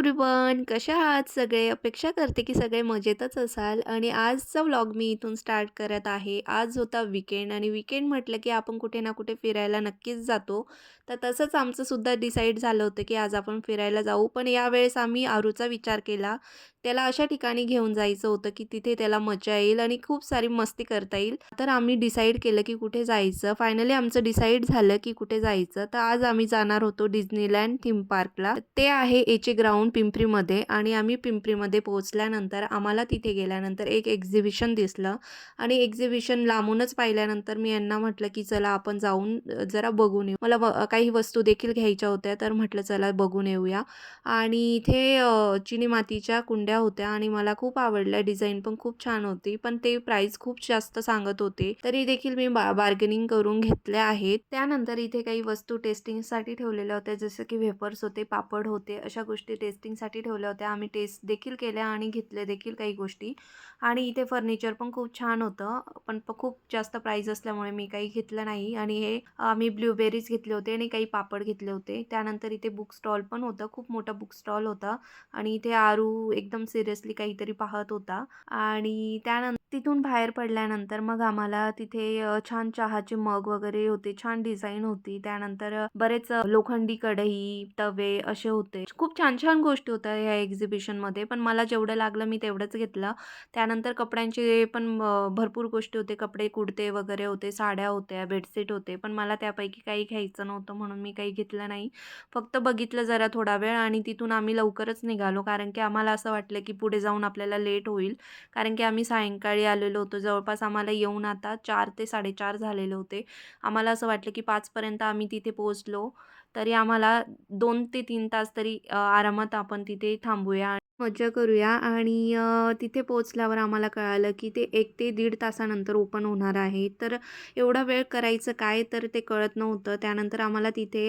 Everyone कशा आहात सगळे? अपेक्षा करते की सगळे मजेतच असाल. आणि आजचा व्लॉग मी इथून स्टार्ट करत आहे. आज होता विकेंड आणि विकेंड म्हटलं की आपण कुठे ना कुठे फिरायला नक्कीच जातो. तर तसंच आमचंसुद्धा डिसाईड झालं होतं की आज आपण फिरायला जाऊ. पण यावेळेस आम्ही आरूचा विचार केला. त्याला अशा ठिकाणी घेऊन जायचं होतं की तिथे त्याला मजा येईल आणि खूप सारी मस्ती करता येईल. तर आम्ही डिसाईड केलं की कुठे जायचं. फायनली आमचं डिसाईड झालं की कुठे जायचं. तर आज आम्ही जाणार होतो डिझनीलँड थीम पार्कला ते आहे एचे ग्राउंड पिंपरीमध्ये आणि आम्ही पिंपरीमध्ये पोहोचल्यानंतर आम्हाला तिथे गेल्यानंतर एक एक्झिबिशन दिसलं. आणि एक्झिबिशन लांबूनच पाहिल्यानंतर मी यांना म्हटलं की चला आपण जाऊन जरा बघून येऊ. मला व- काही वस्तू देखील घ्यायच्या होत्या तर म्हटलं चला बघून येऊया. आणि इथे चिनी मातीच्या कुंड्या होत्या आणि मला खूप आवडल्या डिझाईन पण खूप छान होती पण ते प्राइस खूप जास्त सांगत होते. तरी देखील मी बा बार्गेनिंग करून घेतल्या आहेत. त्यानंतर इथे काही वस्तू टेस्टिंगसाठी ठेवलेल्या होत्या जसं की वेफर्स होते पापड होते अशा गोष्टी टेस्ट टेस्टिंगसाठी ठेवल्या होत्या. आम्ही टेस्ट देखील केल्या आणि घेतल्या देखील काही गोष्टी. आणि इथे फर्निचर पण खूप छान होतं. पण खूप जास्त प्राईज असल्यामुळे मी काही घेतलं नाही. आणि हे आम्ही ब्लूबेरीज घेतले होते आणि काही पापड घेतले होते. त्यानंतर इथे बुक स्टॉल पण होतं. खूप मोठा बुक स्टॉल होता. आणि इथे आरू एकदम सिरियसली काहीतरी पाहत होता. आणि त्यानंतर तिथून बाहेर पडल्यानंतर मग आम्हाला तिथे छान चहाचे मग वगैरे होते. छान डिझाईन होती. त्यानंतर बरेच लोखंडी कढई तवे असे होते. खूप छान छान गोष्टी होत्या ह्या एक्झिबिशनमध्ये पण मला जेवढं लागलं मी तेवढंच घेतलं. त्यानंतर कपड्यांचे पण भरपूर गोष्टी होते. कपडे कुडते वगैरे होते साड्या होत्या बेडशीट होते. पण मला त्यापैकी काही घ्यायचं नव्हतं म्हणून मी काही घेतलं नाही. फक्त बघितलं जरा थोडा वेळ आणि तिथून आम्ही लवकरच निघालो. कारण की आम्हाला असं वाटलं की पुढे जाऊन आपल्याला लेट होईल. कारण की आम्ही सायंकाळी आलेलो होतो. जवळपास आम्हाला येऊन आता चार ते साडेचार झालेले होते. आम्हाला असं वाटलं की पाचपर्यंत आम्ही तिथे पोहोचलो. तरी आम्हाला दोन ते तीन तास तरी आरामात आपण तिथे थांबूया. मज्जा करूया. आणि तिथे पोचल्यावर आम्हाला कळालं की ते एक ते दीड तासानंतर ओपन होणार आहे. तर एवढा वेळ करायचं काय तर ते कळत नव्हतं. त्यानंतर आम्हाला तिथे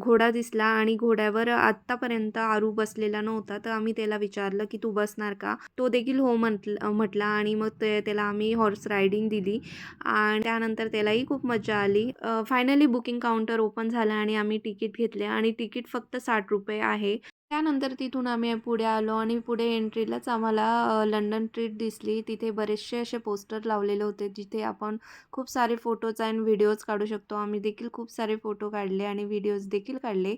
घोडा दिसला आणि घोड्यावर आत्तापर्यंत आरू बसलेला नव्हता. तर आम्ही त्याला विचारलं की तू बसणार का? तो देखील हो म्हटलं म्हटला आणि मग ते त्याला आम्ही हॉर्स रायडिंग दिली. आणि त्यानंतर त्यालाही खूप मजा आली. फायनली बुकिंग काउंटर ओपन झालं आणि आम्ही तिकीट घेतले. आणि तिकीट फक्त साठ रुपये आहे. त्यानंतर तिथून आम्ही पुढे आलो आणि पुढे एंट्रीलाच आम्हाला लंडन ट्रीट दिसली. तिथे बरेचसे असे पोस्टर लावलेले होते जिथे आपण खूप सारे फोटोज आणि व्हिडिओज काढू शकतो. आम्ही देखील खूप सारे फोटो काढले आणि व्हिडिओज देखील काढले.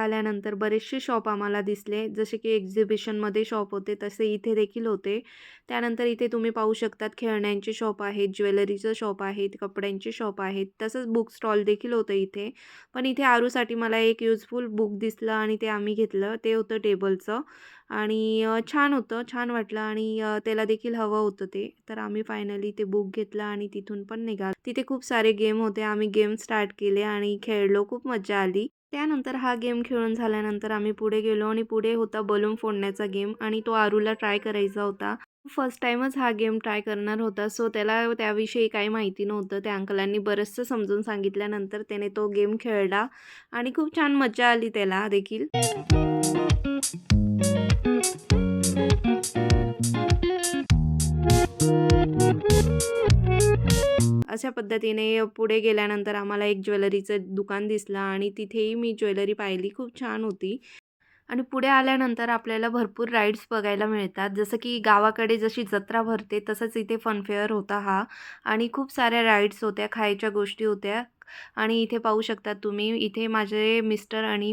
आल्यानंतर बरेचसे शॉप आम्हाला दिसले जसे की एक्झिबिशनमध्ये शॉप होते तसे इथे देखील होते. त्यानंतर इथे तुम्ही पाहू शकतात खेळण्यांचे शॉप आहेत ज्वेलरीचं शॉप आहेत कपड्यांचे शॉप आहेत तसंच बुक स्टॉल देखील होतं इथे. पण इथे आरूसाठी मला एक युजफुल बुक दिसलं आणि ते आम्ही घेतलं ते होतं टेबलचं. आणि छान होतं छान वाटलं आणि त्याला देखील हवं होतं ते. तर आम्ही फायनली ते बुक घेतलं आणि तिथून पण निघालो. तिथे खूप सारे गेम होते आम्ही गेम स्टार्ट केले आणि खेळलो खूप मजा आली. त्यानंतर हा गेम खेळून झाल्यानंतर आम्ही पुढे गेलो आणि पुढे होता बलून फोडण्याचा गेम आणि तो आरूला ट्राय करायचा होता. फर्स्ट टाईमच हा गेम ट्राय करणार होता. सो त्याला त्याविषयी काही माहिती नव्हतं. त्या अंकलांनी बरंचसं समजून सांगितल्यानंतर त्याने तो गेम खेळला आणि खूप छान मजा आली त्याला देखील. अशा पद्धतीने पुढे गेल्यानंतर आम्हाला एक ज्वेलरीचं दुकान दिसलं आणि तिथेही मी ज्वेलरी पाहिली. खूप छान होती. आणि पुढे आल्यानंतर आपल्याला भरपूर राईड्स बघायला मिळतात. जसं की गावाकडे जशी जत्रा भरते तसंच इथे फनफेअर होता हा. आणि खूप साऱ्या राईड्स होत्या खायच्या गोष्टी होत्या. आणि इथे पाहू शकता तुम्ही इथे माझे मिस्टर आणि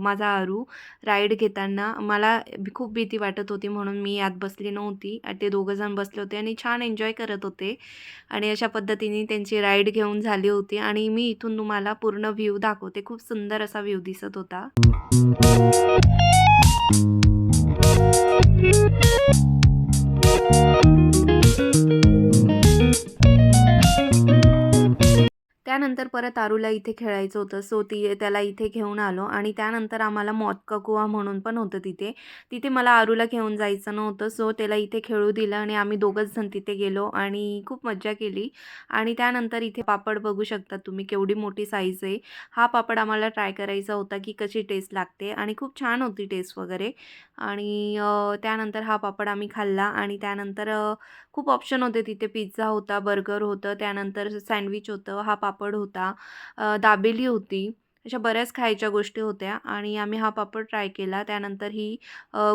माझा आरू राईड घेताना मला खूप भीती वाटत होती म्हणून मी यात बसली नव्हती. आणि ते दोघंजण बसले होते आणि छान एन्जॉय करत होते. आणि अशा पद्धतीने त्यांची राईड घेऊन झाली होती आणि मी इथून तुम्हाला पूर्ण व्ह्यू दाखवते. खूप सुंदर असा व्ह्यू दिसत होता. त्यानंतर परत आरूला इथे खेळायचं होतं. सो ती त्याला इथे घेऊन आलो आणि त्यानंतर आम्हाला मॉतका कुआ म्हणून पण होतं तिथे. तिथे मला आरूला घेऊन जायचं नव्हतं. सो त्याला इथे खेळू दिलं आणि आम्ही दोघंच जण तिथे गेलो आणि खूप मज्जा केली. आणि त्यानंतर इथे पापड बघू शकता तुम्ही केवढी मोठी साईज आहे. हा पापड आम्हाला ट्राय करायचा होता की कशी टेस्ट लागते आणि खूप छान होती टेस्ट वगैरे. आणि त्यानंतर हा पापड आम्ही खाल्ला आणि त्यानंतर खूप ऑप्शन होते. तिथे पिझ्झा होता बर्गर होतं त्यानंतर सँडविच होतं. हा पापड होता दाबेली होती. अशा बऱ्याच खायच्या गोष्टी होत्या आणि आम्ही हा पापड ट्राय केला. त्यानंतर ही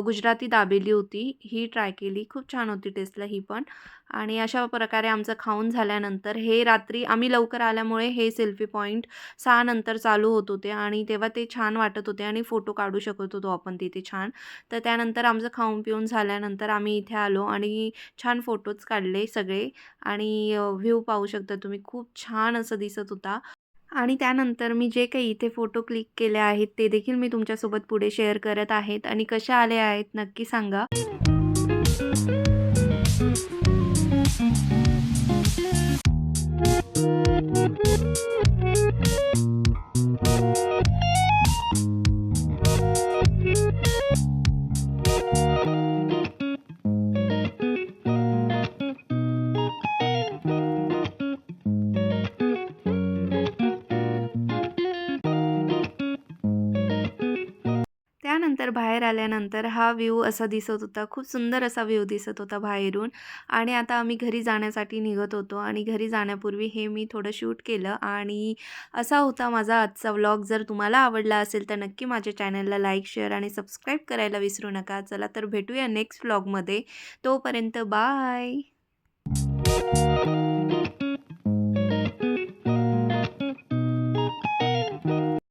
गुजराती दाबेली होती. ही ट्राय केली. खूप छान होती टेस्टला ही पण. आणि अशा प्रकारे आमचं खाऊन झाल्यानंतर हे रात्री आम्ही लवकर आल्यामुळे हे सेल्फी पॉईंट सहा नंतर चालू होत होते आणि तेव्हा ते छान वाटत होते आणि फोटो काढू शकत होतो आपण तिथे छान. तर त्यानंतर आमचं खाऊन पिऊन झाल्यानंतर आम्ही इथे आलो आणि छान फोटोज काढले सगळे आणि व्ह्यू पाहू शकता तुम्ही. खूप छान असं दिसत होता. आणि त्यानंतर मी जे काही इथे फोटो क्लिक केले आहेत ते देखील मी तुमच्यासोबत पुढे शेअर करत आहेत आणि कशा आले आहेत नक्की सांगा. बाहेर आल्यानंतर हा व्ह्यू असा दिसत होता. खूप सुंदर असा व्ह्यू दिसत होता बाहेरून. आणि आता आम्ही घरी जाण्यासाठी निघत होतो. आणि घरी जाण्यापूर्वी हे मी थोडं शूट केलं. आणि असा होता माझा आजचा व्लॉग. जर तुम्हाला आवडला असेल तर नक्की माझ्या चॅनलला लाईक शेअर आणि सबस्क्राईब करायला विसरू नका. चला तर भेटूया नेक्स्ट व्लॉगमध्ये. तोपर्यंत बाय.